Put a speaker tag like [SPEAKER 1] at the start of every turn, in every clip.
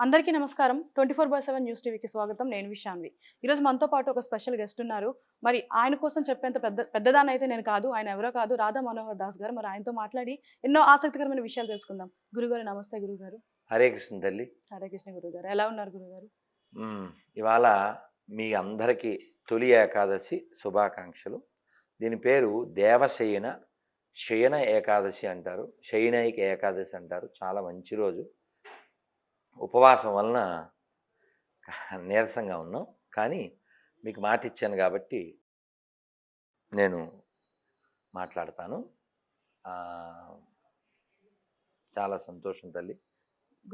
[SPEAKER 1] అందరికీ నమస్కారం. Twenty four by seven news టీవీకి స్వాగతం. నేను విశాన్వి ఈరోజు మనతో పాటు ఒక స్పెషల్ గెస్ట్ ఉన్నారు. మరి ఆయన కోసం చెప్పేంత పెద్ద పెద్దదాన్ని అయితే నేను కాదు ఆయన ఎవరో కాదు రాధా మనోహర్ దాస్ గారు. మరి ఆయనతో మాట్లాడి ఎన్నో ఆసక్తికరమైన విషయాలు తెలుసుకుందాం. గురుగారు నమస్తే గురుగారు.
[SPEAKER 2] హరే కృష్ణ తల్లి.
[SPEAKER 1] హరే కృష్ణ గురుగారు. ఎలా ఉన్నారు గురుగారు.
[SPEAKER 2] ఇవాళ మీ అందరికీ తొలి ఏకాదశి శుభాకాంక్షలు. దీని పేరు దేవశయన శయన ఏకాదశి అంటారు. శయనైక ఏకాదశి అంటారు. చాలా మంచి రోజు. ఉపవాసం వలన నీరసంగా ఉన్నాం. కానీ మీకు మాట ఇచ్చాను కాబట్టి నేను మాట్లాడతాను. చాలా సంతోషం తల్లి.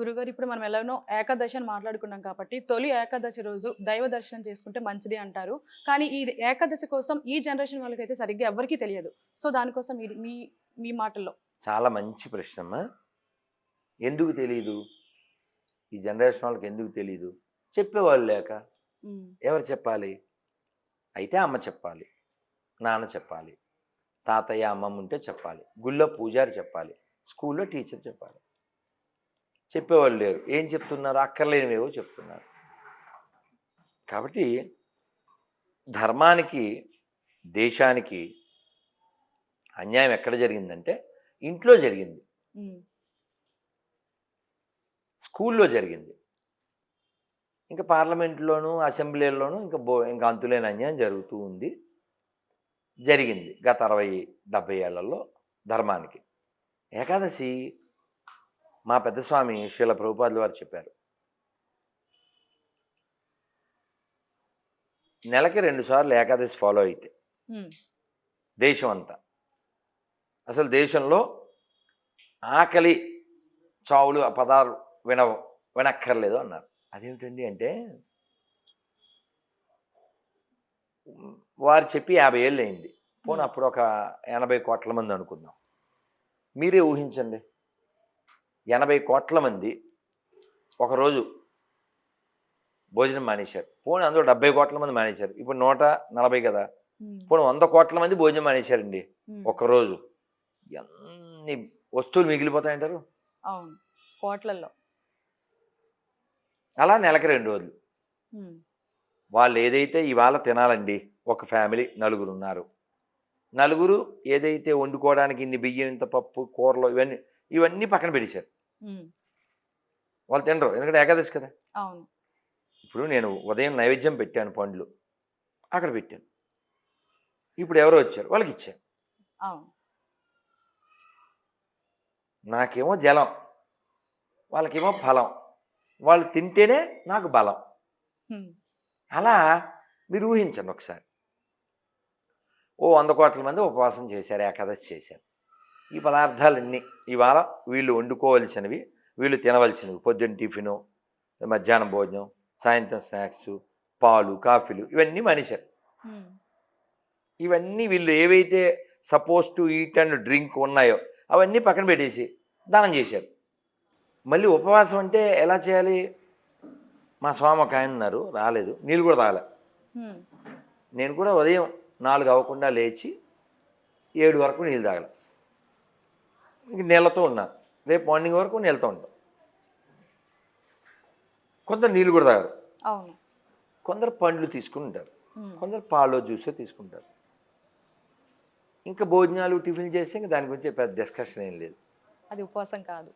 [SPEAKER 1] గురుగారు ఇప్పుడు మనం ఎలానో ఏకాదశి అని మాట్లాడుకున్నాం కాబట్టి తొలి ఏకాదశి రోజు దైవ దర్శనం చేసుకుంటే మంచిది అంటారు. కానీ ఈ ఏకాదశి కోసం ఈ జనరేషన్ వాళ్ళకైతే సరిగ్గా ఎవరికీ తెలియదు. సో దానికోసం మీ మీ మాటల్లో.
[SPEAKER 2] చాలా మంచి ప్రశ్నమ్మా. ఎందుకు తెలియదు ఈ జనరేషన్ వాళ్ళకి ఎందుకు తెలియదు చెప్పేవాళ్ళు లేక. ఎవరు చెప్పాలి? అయితే అమ్మ చెప్పాలి. నాన్న చెప్పాలి. తాతయ్య అమ్మమ్మ ఉంటే చెప్పాలి. గుళ్ళో పూజారి చెప్పాలి. స్కూల్లో టీచర్ చెప్పాలి. చెప్పేవాళ్ళు లేరు. ఏం చెప్తున్నారు? అక్కర్లేనివేవో చెప్తున్నారు. కాబట్టి ధర్మానికి దేశానికి అన్యాయం ఎక్కడ జరిగిందంటే ఇంట్లో జరిగింది. స్కూల్లో జరిగింది. ఇంకా పార్లమెంట్లోనూ అసెంబ్లీలోనూ ఇంకా బో ఇంకా అంతులేని అన్యాయం జరుగుతూ ఉంది. జరిగింది గత అరవై డెబ్బై ఏళ్ళలో ధర్మానికి. ఏకాదశి మా పెద్దస్వామి శీల ప్రభుపాదులు వారు చెప్పారు. నెలకి రెండు సార్లు ఏకాదశి ఫాలో అయితే. దేశం అంతా. అసలు దేశంలో ఆకలి చావులు పదాలు విన వినక్కర్లేదు అన్నారు. అదేమిటండి అంటే వారు చెప్పి యాభై ఏళ్ళు అయింది పోనీ. అప్పుడు ఒక ఎనభై కోట్ల మంది అనుకుందాం. మీరే ఊహించండి. ఎనభై కోట్ల మంది ఒకరోజు భోజనం మానేశారు. పోనీ అందులో డెబ్బై కోట్ల మంది మానేశారు. ఇప్పుడు నూట నలభై కదా. పోనీ వంద కోట్ల మంది భోజనం మానేశారండి
[SPEAKER 1] ఉమ్,
[SPEAKER 2] ఒక్కరోజు ఎన్ని వస్తువులు మిగిలిపోతాయంటారు?
[SPEAKER 1] అవును. కోట్లల్లో.
[SPEAKER 2] అలా నెలకి రెండు రోజులు. వాళ్ళు ఏదైతే ఇవాళ తినాలండి ఒక ఫ్యామిలీ నలుగురు ఉన్నారు. నలుగురు ఏదైతే వండుకోవడానికి ఇన్ని బియ్యం ఇంత పప్పు కూరలు ఇవన్నీ ఇవన్నీ పక్కన పెట్టేశారు. వాళ్ళు తినరు ఎందుకంటే ఏకాదశి కదా. ఇప్పుడు నేను ఉదయం నైవేద్యం పెట్టాను పండ్లు అక్కడ పెట్టాను. ఇప్పుడు ఎవరో వచ్చారు వాళ్ళకి ఇచ్చాను. నాకేమో జలం వాళ్ళకేమో ఫలం. వాళ్ళు తింటేనే నాకు బలం. అలా మీరు ఊహించండి ఒకసారి. ఓ వంద కోట్ల మంది ఉపవాసం చేశారు ఏకాదశి చేశారు. ఈ పదార్థాలన్నీ ఇవాళ వీళ్ళు వండుకోవలసినవి వీళ్ళు తినవలసినవి పొద్దున్న టిఫిను మధ్యాహ్నం భోజనం సాయంత్రం స్నాక్స్ పాలు కాఫీలు ఇవన్నీ మనిషారు
[SPEAKER 1] ఉమ్,
[SPEAKER 2] ఇవన్నీ వీళ్ళు ఏవైతే suppose to eat and drink ఉన్నాయో అవన్నీ పక్కన పెట్టేసి దానం చేశారు. మళ్ళీ ఉపవాసం అంటే ఎలా చేయాలి? మా స్వామి ఒక ఆయన ఉన్నారు రాలేదు. నీళ్ళు కూడా తాగలే. నేను కూడా ఉదయం నాలుగు అవ్వకుండా లేచి ఏడు వరకు నీళ్ళు తాగల. ఇంక నీళ్ళతో ఉన్నాను రేపు మార్నింగ్ వరకు నీళ్ళతో ఉంటాం. కొందరు నీళ్ళు కూడా తాగరు. కొందరు పండ్లు తీసుకుని ఉంటారు.
[SPEAKER 1] ఉమ్,
[SPEAKER 2] కొందరు పాలు జ్యూసే తీసుకుంటారు ఇంకా భోజనాలు టిఫిన్ చేస్తే ఇంకా దాని గురించి పెద్ద డిస్కషన్ ఏం లేదు.
[SPEAKER 1] అది ఉపవాసం కాదు.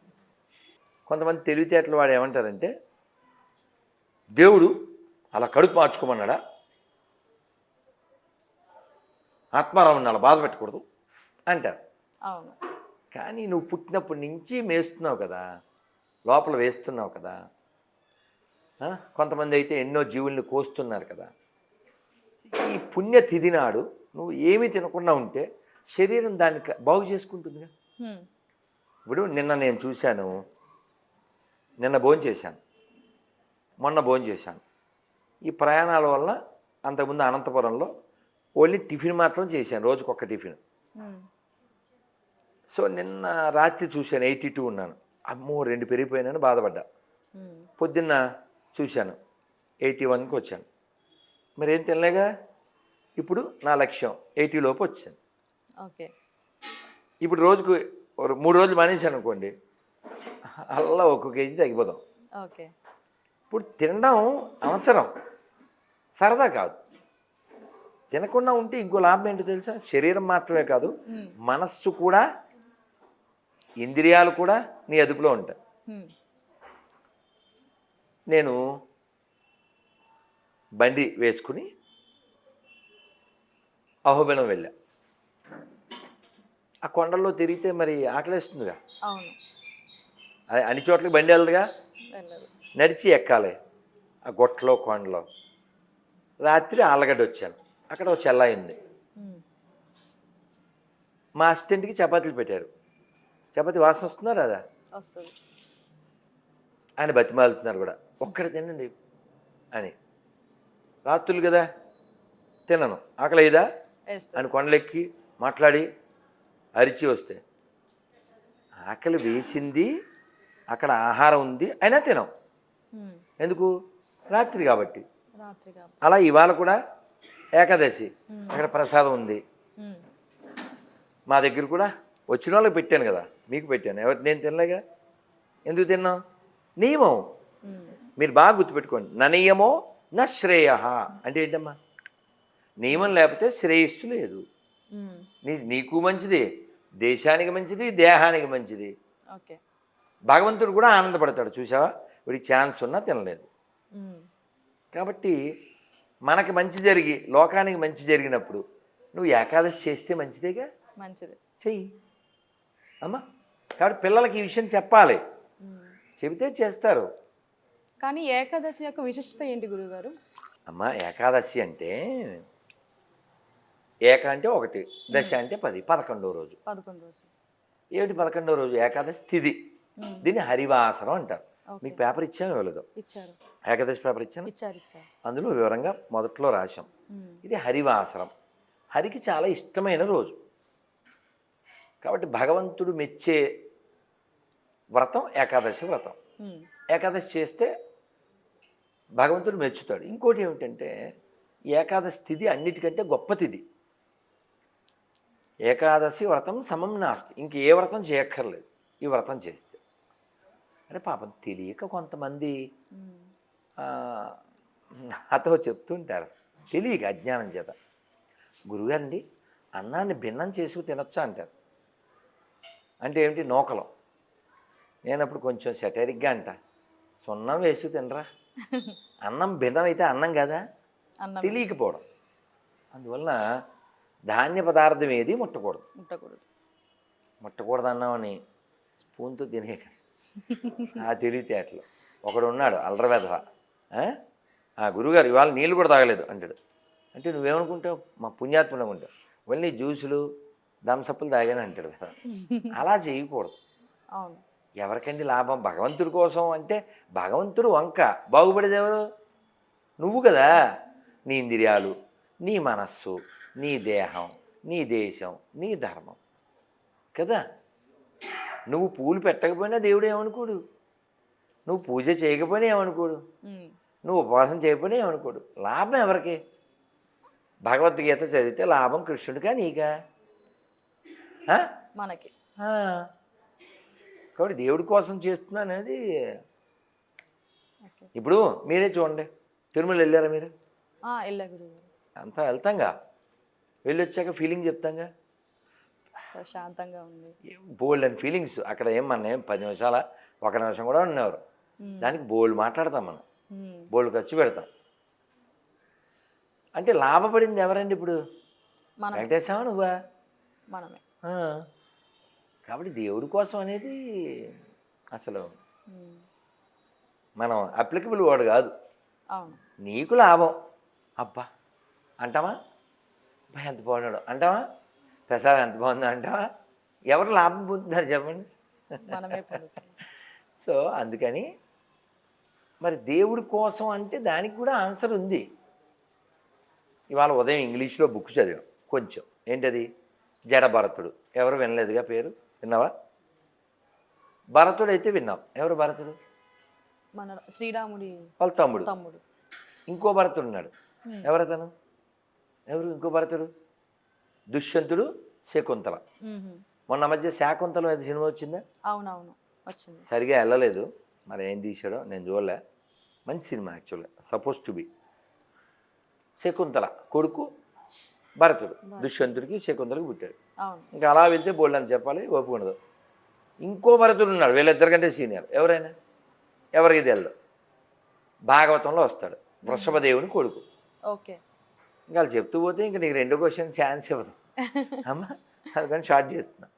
[SPEAKER 2] కొంతమంది తెలివితేటలు వాడు ఏమంటారంటే దేవుడు అలా కడుపు మార్చుకోమన్నాడా? ఆత్మారావు అలా బాధ పెట్టకూడదు అంటారు.
[SPEAKER 1] అవును.
[SPEAKER 2] కానీ నువ్వు పుట్టినప్పటి నుంచి మేస్తున్నావు కదా లోపల వేస్తున్నావు కదా? కొంతమంది అయితే ఎన్నో జీవుల్ని కోస్తున్నారు కదా. ఈ పుణ్యతిథి నాడు నువ్వు ఏమీ తినకుండా ఉంటే శరీరం దాన్ని క- బాగు చేసుకుంటుందిగా. ఇప్పుడు నిన్న నేను చూశాను నిన్న భోజనం చేశాను. మొన్న భోజనం చేశాను. ఈ ప్రయాణాల వల్ల అంతకుముందు అనంతపురంలో ఓన్లీ టిఫిన్ మాత్రం చేశాను రోజుకొక టిఫిన్.
[SPEAKER 1] ఉమ్,
[SPEAKER 2] సో నిన్న రాత్రి చూశాను ఎయిటీ టూ ఉన్నాను. అమ్మో రెండు పెరిగిపోయినాను బాధపడ్డా. పొద్దున్న చూశాను ఎయిటీ వన్కి వచ్చాను. మరి ఏం తినలేగా? ఇప్పుడు నా లక్ష్యం ఎయిటీ లోపు వచ్చాను
[SPEAKER 1] ఓకే.
[SPEAKER 2] ఇప్పుడు రోజుకు మూడు రోజులు మానేశాను అనుకోండి అలా ఒక్క కేజీ తగ్గిపోతాం.
[SPEAKER 1] ఓకే.
[SPEAKER 2] ఇప్పుడు తినడం అవసరం. సరదా కాదు. తినకుండా ఉంటే ఇంకో లాభం ఏంటో తెలుసా? శరీరం మాత్రమే కాదు మనస్సు కూడా ఇంద్రియాలు కూడా నీ అదుపులో ఉంటాయి. నేను బండి వేసుకుని అహోబిలం వెళ్ళా. ఆ కొండల్లో తిరిగితే మరి ఆకలేస్తుందిగా.
[SPEAKER 1] అవును.
[SPEAKER 2] అన్ని చోట్లకి బండి వెళ్ళదుగా?
[SPEAKER 1] వెళ్ళదు
[SPEAKER 2] నడిచి ఎక్కాలి. ఆ గొట్టలో కొండలో. రాత్రి ఆలగడ్డ వచ్చాను. అక్కడ ఒక చెల్లాయి ఉంది
[SPEAKER 1] ఉమ్,
[SPEAKER 2] మా అసిస్టెంట్కి చపాతీలు పెట్టారు. చపాతీ వాసన వస్తుందా రాదా? ఆయన బతిమాలుతున్నారు కూడా. ఒక్కటి తినండి అని. రాత్రులు కదా తినను. ఆకలి
[SPEAKER 1] వేస్తుంది
[SPEAKER 2] అని కొండలెక్కి మాట్లాడి అరిచి వస్తే. ఆకలి వేసింది అక్కడ ఆహారం ఉంది అయినా తినం. ఎందుకు? రాత్రి కాబట్టి. అలా ఇవాళ కూడా ఏకాదశి. అక్కడ ప్రసాదం ఉంది. మా దగ్గర కూడా వచ్చిన వాళ్ళకి పెట్టాను కదా. మీకు పెట్టాను. ఎవరు నేను తినలేగా? ఎందుకు తిన్నాం నియమం. మీరు బాగా గుర్తుపెట్టుకోండి. నా నియమో నా శ్రేయ. అంటే ఏంటమ్మా? నియమం లేకపోతే శ్రేయస్సు లేదు. నీ నీకు మంచిది. దేశానికి మంచిది దేహానికి మంచిది. భగవంతుడు కూడా ఆనందపడతాడు చూసావా వీడికి ఛాన్స్ ఉన్నా తినలేదు. కాబట్టి మనకి మంచి జరిగి లోకానికి మంచి జరిగినప్పుడు నువ్వు ఏకాదశి చేస్తే మంచిదేగా?
[SPEAKER 1] మంచిది.
[SPEAKER 2] చెయ్యి. అమ్మా కాబట్టి పిల్లలకి ఈ విషయం చెప్పాలి. చెబితే చేస్తారు.
[SPEAKER 1] కానీ ఏకాదశి యొక్క విశిష్టత ఏంటి గురుగారు
[SPEAKER 2] అమ్మ ఏకాదశి అంటే ఏక అంటే ఒకటి దశ అంటే పది పదకొండో రోజు.
[SPEAKER 1] పదకొండు రోజులు.
[SPEAKER 2] ఏమిటి పదకొండో రోజు? ఏకాదశి
[SPEAKER 1] ఉమ్,
[SPEAKER 2] దీన్ని హరివాసరం అంటారు. మీకు పేపర్ ఇచ్చాము ఇవ్వలేదు.
[SPEAKER 1] ఇచ్చారు.
[SPEAKER 2] ఏకాదశి పేపర్ ఇచ్చాను? అందులో వివరంగా మొదట్లో రాశాం. ఇది హరివాసరం హరికి చాలా ఇష్టమైన రోజు. కాబట్టి భగవంతుడు మెచ్చే వ్రతం ఏకాదశి వ్రతం. ఏకాదశి చేస్తే భగవంతుడు మెచ్చుతాడు. ఇంకోటి ఏమిటంటే ఏకాదశి తిథి అన్నిటికంటే గొప్ప తిథి. ఏకాదశి వ్రతం సమం నాస్తి. ఇంక ఏ వ్రతం చేయక్కర్లేదు. ఈ వ్రతం చేస్తే. అంటే పాపం తెలియక కొంతమంది నాతో చెప్తుంటారు. తెలియక అజ్ఞానం చేత. గురుగారండి అన్నాన్ని భిన్నం చేసుకు తినొచ్చా? అంటారు. అంటే ఏమిటి? నూకలం. నేను అప్పుడు కొంచెం సెటరిక్గా అంట. సున్నం వేసి తినరా. అన్నం భిన్నం అయితే అన్నం కదా. తెలియకపోవడం. అందువలన ధాన్య పదార్థం ఏది ముట్టకూడదు.
[SPEAKER 1] ముట్టకూడదు.
[SPEAKER 2] ముట్టకూడదు అన్నామని స్పూన్తో తినేక ఆ తెలివితేటలు ఒకడు ఉన్నాడు అల్లరవెధవ. ఆ? గురుగారు ఇవాళ నీళ్ళు కూడా తాగలేదు అంటాడు. అంటే నువ్వేమనుకుంటావు? మా పుణ్యాత్ముడు అనుకుంటావు వెళ్ళి జ్యూసులు దంసప్పులు తాగాను అంటాడు కదా. అలా చేయకూడదు. ఎవరికండి లాభం? భగవంతుడి కోసం అంటే భగవంతుడు వంక. బాగుపడేది ఎవరు? నువ్వు కదా. నీ ఇంద్రియాలు నీ మనస్సు నీ దేహం నీ దేశం నీ ధర్మం. కదా? నువ్వు పూలు పెట్టకపోయినా దేవుడు ఏమనుకోడు? నువ్వు పూజ చేయకపోయినా ఏమనుకోడు? నువ్వు ఉపవాసం చేయకపోయినా ఏమనుకోడు? లాభం ఎవరికి? భగవద్గీత చదివితే లాభం కృష్ణుడికా నీకా?
[SPEAKER 1] మనకి.
[SPEAKER 2] కాబట్టి దేవుడి కోసం చేస్తున్నా అనేది ఇప్పుడు మీరే చూడండి. తిరుమల వెళ్ళారా మీరు? అంతా వెళ్తాంగా? వెళ్ళి వచ్చాక ఫీలింగ్ చెప్తాంగా?
[SPEAKER 1] ప్రశాంతంగా ఉంది.
[SPEAKER 2] బోల్డ్ అని ఫీలింగ్స్ అక్కడ ఏం మన ఏం పది నిమిషాల ఒక నిమిషం కూడా ఉన్నవారు
[SPEAKER 1] ఉమ్,
[SPEAKER 2] దానికి బోల్డ్ మాట్లాడతాం మనం. బోల్డ్ ఖర్చు పెడతాం. అంటే లాభపడింది ఎవరండి ఇప్పుడు?
[SPEAKER 1] మనం
[SPEAKER 2] వెంకటేశ్వర నువ్వా?
[SPEAKER 1] మనమే.
[SPEAKER 2] కాబట్టి దేవుడి కోసం అనేది అసలు మనం అప్లికబుల్ వాడు కాదు. నీకు లాభం. అబ్బా. అంటావా? ఎంత బాగున్నాడు. అంటావా? ప్రసాదం ఎంత బాగుందో అంటావా ఎవరు లాభం పొందుతున్నారు చెప్పండి. సో అందుకని మరి దేవుడి కోసం అంటే దానికి కూడా ఆన్సర్ ఉంది. ఇవాళ ఉదయం ఇంగ్లీష్లో బుక్ చదివాం కొంచెం. ఏంటది? జడ భరతుడు. ఎవరు వినలేదుగా పేరు? విన్నావా? భరతుడు అయితే విన్నాం. ఎవరు భరతుడు?
[SPEAKER 1] మన శ్రీరాముడి
[SPEAKER 2] వాళ్ళ తమ్ముడు.
[SPEAKER 1] తమ్ముడు.
[SPEAKER 2] ఇంకో భరతుడు ఉన్నాడు. ఎవరతను ఎవరు? ఇంకో భరతుడు? దుష్యంతుడు శకుంతల. మొన్న మధ్య శాకుంతలం ఏది సినిమా వచ్చిందా?
[SPEAKER 1] అవునవును వచ్చింది.
[SPEAKER 2] సరిగా వెళ్ళలేదు. మరి ఏం తీశాడో నేను చూడలే. మంచి సినిమా యాక్చువల్గా సపోజ్ టు బి. శకుంతల కొడుకు భరతుడు. దుష్యంతుడికి శకుంతలకి పుట్టాడు. ఇంకా అలా వెళ్తే బోల్డ్ అని చెప్పాలి ఓపిక ఉండదు. ఇంకో భరతుడు ఉన్నాడు వీళ్ళిద్దరికంటే సీనియర్. ఎవరైనా? ఎవరికి తెలియదు భాగవతంలో వస్తాడు. వృషభదేవుని కొడుకు.
[SPEAKER 1] ఓకే.
[SPEAKER 2] ఇంకా వాళ్ళు చెప్తూ పోతే ఇంకా నీకు రెండో క్వశ్చన్ ఛాన్స్ ఇవ్వదు. అమ్మా అందుకని షార్ట్ చేస్తున్నా.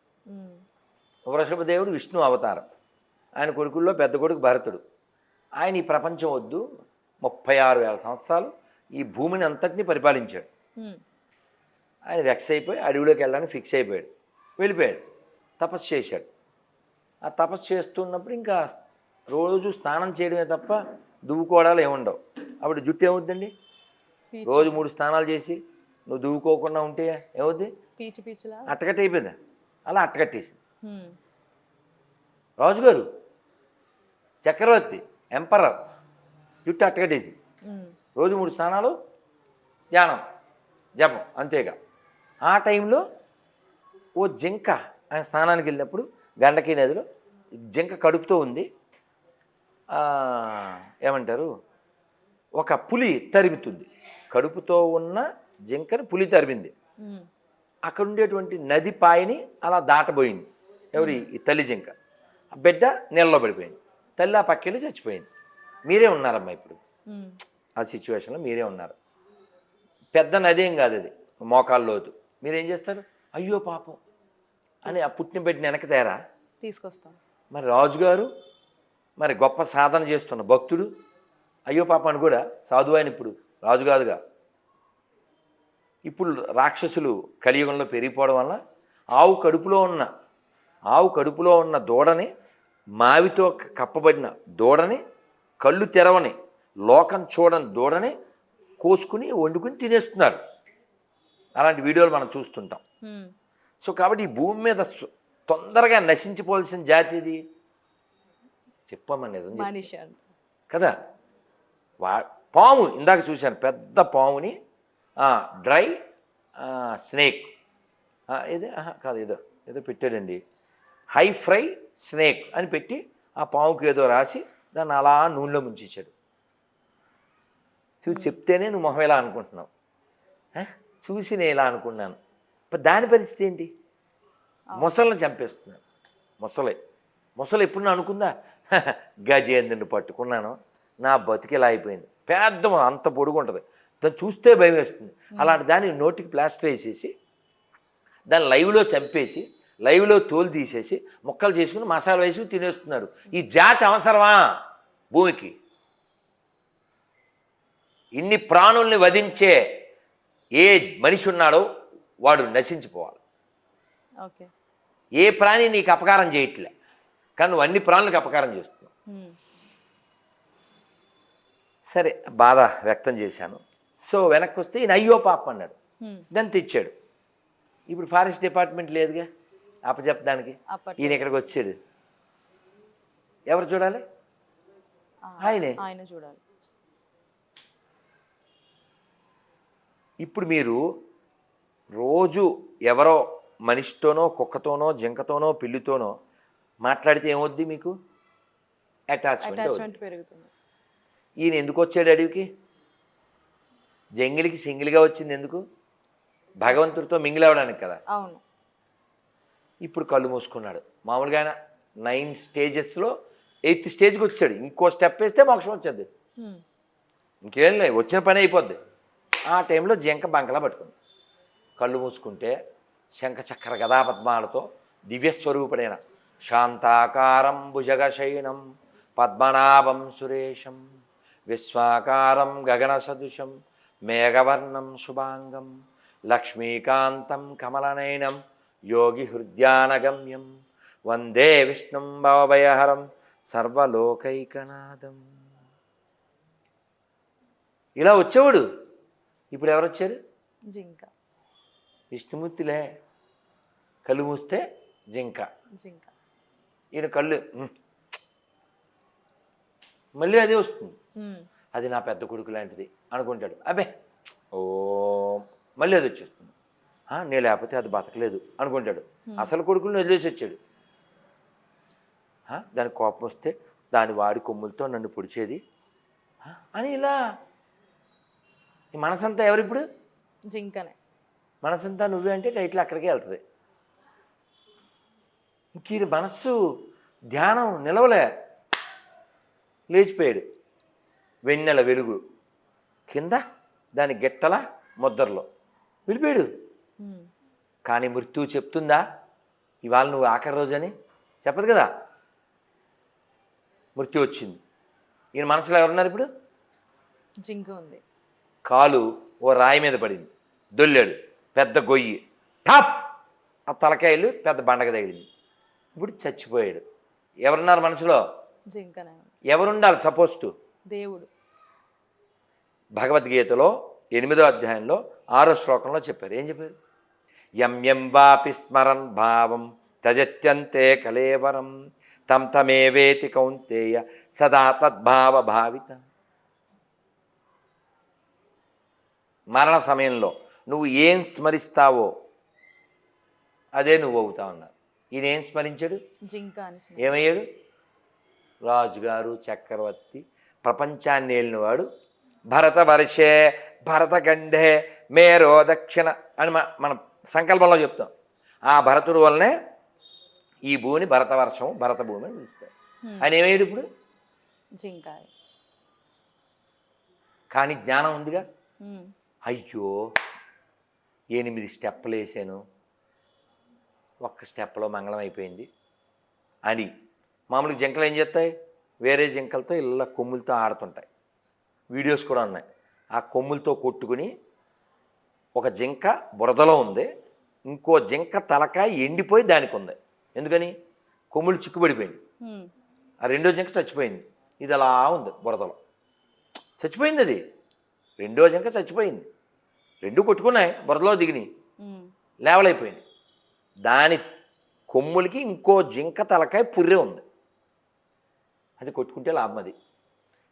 [SPEAKER 2] వృషభదేవుడు విష్ణు అవతారం. ఆయన కొడుకుల్లో పెద్ద కొడుకు భరతుడు. ఆయన ఈ ప్రపంచం వద్దు. ముప్పై ఆరు వేల సంవత్సరాలు ఈ భూమిని అంతటిని పరిపాలించాడు. ఆయన వెక్స్ అయిపోయి అడవిలోకి వెళ్ళడానికి ఫిక్స్ అయిపోయాడు. వెళ్ళిపోయాడు. తపస్సు చేశాడు. ఆ తపస్సు చేస్తున్నప్పుడు ఇంకా రోజు స్నానం చేయడమే తప్ప దువ్వుకోవడాలు ఏముండవు. అప్పుడు జుట్టు ఏమవుద్దండి? రోజు మూడు స్నానాలు చేసి నువ్వు దువ్వుకోకుండా ఉంటే ఏమవుద్ది?
[SPEAKER 1] పీచు పీచులా?
[SPEAKER 2] అట్టకట్ట అయిపోయింది అలా అట్టకట్టేసి
[SPEAKER 1] ఉమ్,
[SPEAKER 2] రాజుగారు చక్రవర్తి ఎంపరర్ జుట్టు అట్టకట్టేసి
[SPEAKER 1] ఉమ్,
[SPEAKER 2] రోజు మూడు స్నానాలు ధ్యానం జపం అంతేగా. ఆ టైంలో ఓ జింక ఆయన స్నానానికి వెళ్ళినప్పుడు గండకి నదిలో జింక కడుపుతో ఉంది. ఏమంటారు? ఒక పులి తరిమితుంది. కడుపుతో ఉన్న జింకని పులి తరిమింది. అక్కడ ఉండేటువంటి నది పాయని అలా దాటబోయింది. ఎవరి? ఈ తల్లి జింక. ఆ బిడ్డ నీళ్ళలో పడిపోయింది. తల్లి ఆ పక్కెళ్ళి చచ్చిపోయింది. మీరే ఉన్నారమ్మా ఇప్పుడు. ఆ సిచ్యువేషన్లో మీరే ఉన్నారు. పెద్ద నది ఏం కాదు అది. మోకాళ్ళ లోతు. మీరేం చేస్తారు? అయ్యో పాపం అని ఆ పుట్టిన బిడ్డని వెనక్కి తేరా?
[SPEAKER 1] తీసుకొస్తాం.
[SPEAKER 2] మరి రాజుగారు మరి గొప్ప సాధన చేస్తున్న భక్తుడు. అయ్యో పాప అని కూడా సాధువు ఆయన ఇప్పుడు రాజు కాదుగా ఇప్పుడు రాక్షసులు కలియుగంలో పెరిగిపోవడం వల్ల ఆవు కడుపులో ఉన్న ఆవు కడుపులో ఉన్న దూడని మావితో కప్పబడిన దూడని కళ్ళు తెరవని లోకం చూడని దూడని కోసుకుని వండుకుని తినేస్తున్నారు. అలాంటి వీడియోలు మనం చూస్తుంటాం. సో కాబట్టి ఈ భూమి మీద తొందరగా నశించిపోవాల్సిన జాతి ఇది చెప్పమ్మా నిజం కదా? వా పాము. ఇందాక చూశాను పెద్ద పాముని డ్రై స్నేక్. ఆహా, కాదు ఏదో ఏదో పెట్టాడండి. హై ఫ్రై స్నేక్ అని పెట్టి ఆ పాముకి ఏదో రాసి దాన్ని అలా నూనెలో ముంచిచ్చాడు చూసి చెప్తేనే నువ్వు మొహం ఇలా అనుకుంటున్నావు? చూసి నేను ఇలా అనుకున్నాను? ఇప్పుడు దాని పరిస్థితి ఏంటి? ముసలిని చంపేస్తున్నాడు. ముసలి. ముసలి ఎప్పుడు నేను అనుకుందా? గజేంద్రుని పట్టుకున్నాను. నా బతికి ఇలా అయిపోయింది. పెద్ద అంత పొడుగు ఉంటుంది. దాన్ని చూస్తే భయం వేస్తుంది. అలాంటి దాన్ని నోటికి ప్లాస్టర్ వేసేసి దాన్ని లైవ్లో చంపేసి లైవ్లో తోలు తీసేసి ముక్కలు చేసుకుని మసాలా వేసి తినేస్తున్నాడు ఈ జాతి అవసరమా భూమికి? ఇన్ని ప్రాణుల్ని వధించే ఏ మనిషి ఉన్నాడో వాడు నశించిపోవాలి.
[SPEAKER 1] ఓకే.
[SPEAKER 2] ఏ ప్రాణి నీకు అపకారం చేయట్లే? కానీ నువ్వు అన్ని ప్రాణులకు అపకారం చేస్తున్నావు. సరే బాధ వ్యక్తం చేశాను. సో వెనక్కి వస్తే ఈయన అయ్యో పాప అన్నాడు. దాన్ని తెచ్చాడు. ఇప్పుడు ఫారెస్ట్ డిపార్ట్మెంట్ లేదుగా? అప్పచెప్పడానికి. ఈయన ఇక్కడికి వచ్చాడు. ఎవరు చూడాలి? ఆయనే.
[SPEAKER 1] ఆయన చూడాలి.
[SPEAKER 2] ఇప్పుడు మీరు రోజు ఎవరో మనిషితోనో కుక్కతోనో జింకతోనో పిల్లితోనో మాట్లాడితే ఏమవుద్ది మీకు? అటాచ్మెంట్
[SPEAKER 1] పెరుగుతుంది.
[SPEAKER 2] ఈయన ఎందుకు వచ్చాడు అడవికి? జంగిలికి సింగిల్గా వచ్చింది ఎందుకు? భగవంతుడితో మింగిల్ అవ్వడానికి కదా.
[SPEAKER 1] అవును.
[SPEAKER 2] ఇప్పుడు కళ్ళు మూసుకున్నాడు. మామూలుగా ఆయన నైన్ స్టేజెస్లో ఎయిత్ స్టేజ్కి వచ్చాడు. ఇంకో స్టెప్ వేస్తే మోక్షం వచ్చేది. ఇంకేం లేదు వచ్చిన పని అయిపోద్ది. ఆ టైంలో జింక బంకలా పట్టుకుంది. కళ్ళు మూసుకుంటే శంఖ చక్ర గదాపద్మాలతో దివ్యస్వరూపుడైన శాంతాకారం భుజగశయనం పద్మనాభం సురేశం విశ్వాకారం గగన సదృశం మేఘవర్ణం శుభాంగం లక్ష్మీకాంతం కమలనయనం యోగి హృద్యానగమ్యం వందే విష్ణుం భవభయహరం సర్వలోకైకనాథం. ఇలా వచ్చేవాడు. ఇప్పుడు ఎవరు వచ్చారు?
[SPEAKER 1] జింక.
[SPEAKER 2] విష్ణుమూర్తిలే. కళ్ళు మూస్తే జింక.
[SPEAKER 1] జింక.
[SPEAKER 2] ఈయన కళ్ళు. మళ్ళీ అదే వస్తుంది. అది నా పెద్ద కొడుకు లాంటిది అనుకుంటాడు. అబ్బే ఓ. మళ్ళీ అది వచ్చేస్తుంది. "ఆ, నేను లేకపోతే అది బతకలేదు అనుకుంటాడు. అసలు కొడుకుని వదిలేసి వచ్చాడు. "ఆ, దానికి కోపం వస్తే దాని వాడి కొమ్ములతో నన్ను పొడిచేది. అని ఇలా. ఈ మనసంతా ఎవరిప్పుడు?
[SPEAKER 1] జింకనే.
[SPEAKER 2] మనసంతా నువ్వే అంటే టైటిల్ అక్కడికే వెళ్తుంది. ఇంక మనస్సు ధ్యానం నిలవలే. లేచిపోయాడు. వెన్నెల వెలుగు. కింద దాని గిట్టల ముద్దర్లో. వెళ్ళిపోయాడు
[SPEAKER 1] ఉమ్.
[SPEAKER 2] కానీ మృత్యువు చెప్తుందా? ఇవాళ నువ్వు ఆఖరి రోజని? చెప్పదు కదా. మృత్యు వచ్చింది. ఈయన మనసులో ఎవరున్నారు ఇప్పుడు?
[SPEAKER 1] జింక ఉంది.
[SPEAKER 2] కాలు ఓ రాయి మీద పడింది. దొల్లాడు. పెద్ద గొయ్యి. టాప్ ఆ తలకాయలు పెద్ద బండగ తగిలింది. ఇప్పుడు చచ్చిపోయాడు. ఎవరున్నారు మనసులో? ఎవరుండాలి సపోజ్ టు
[SPEAKER 1] దేవుడు.
[SPEAKER 2] భగవద్గీతలో ఎనిమిదో అధ్యాయంలో ఆరో శ్లోకంలో చెప్పారు. ఏం చెప్పారు? యం యం వాపి స్మరన్ భావం తజత్యంతే కలేవరం తం తమేవేతి కౌంతేయ సదా తద్భావ భావిత. మరణ సమయంలో నువ్వు ఏం స్మరిస్తావో అదే నువ్వు అవుతావు అన్నారు. ఈయన ఏం స్మరించాడు. ఏమయ్యాడు? రాజుగారు చక్రవర్తి ప్రపంచాన్ని ఏలినవాడు. భరతవర్షే భరతగండే మేరో దక్షిణ అని మన సంకల్పంలో చెప్తాం. ఆ భరతుడు వల్లనే ఈ భూమిని భరతవర్షం భరత భూమి అని పిలుస్తారు.
[SPEAKER 1] ఉమ్.
[SPEAKER 2] ఆయన ఏమయ్యాడు ఇప్పుడు?
[SPEAKER 1] జింక
[SPEAKER 2] కానీ జ్ఞానం ఉందిగా. అయ్యో ఎనిమిది స్టెప్పులు వేసాను. ఒక్క స్టెప్లో మంగళం అయిపోయింది. అని. మామూలుగా జింకలు ఏం చేస్తాయి? వేరే జింకలతో ఇలా కొమ్ములతో ఆడుతుంటాయి. వీడియోస్ కూడా ఉన్నాయి. ఆ కొమ్ములతో కొట్టుకుని ఒక జింక బురదలో ఉంది. ఇంకో జింక తలకాయ ఎండిపోయి దానికి ఉంది. ఎందుకని? కొమ్ములు చిక్కుబడిపోయింది. ఆ రెండో జింక చచ్చిపోయింది. ఇది అలా ఉంది బురదలో. చచ్చిపోయింది అది. రెండో జింక చచ్చిపోయింది. రెండు కొట్టుకున్నాయి బురదలో దిగినాయి. లేవలైపోయింది దాని కొమ్ములకి ఇంకో జింక తలకాయ పుర్రె ఉంది. అది కొట్టుకుంటే లాభం అది.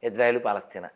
[SPEAKER 2] ఇజ్రాయెల్ పాలస్తీనా.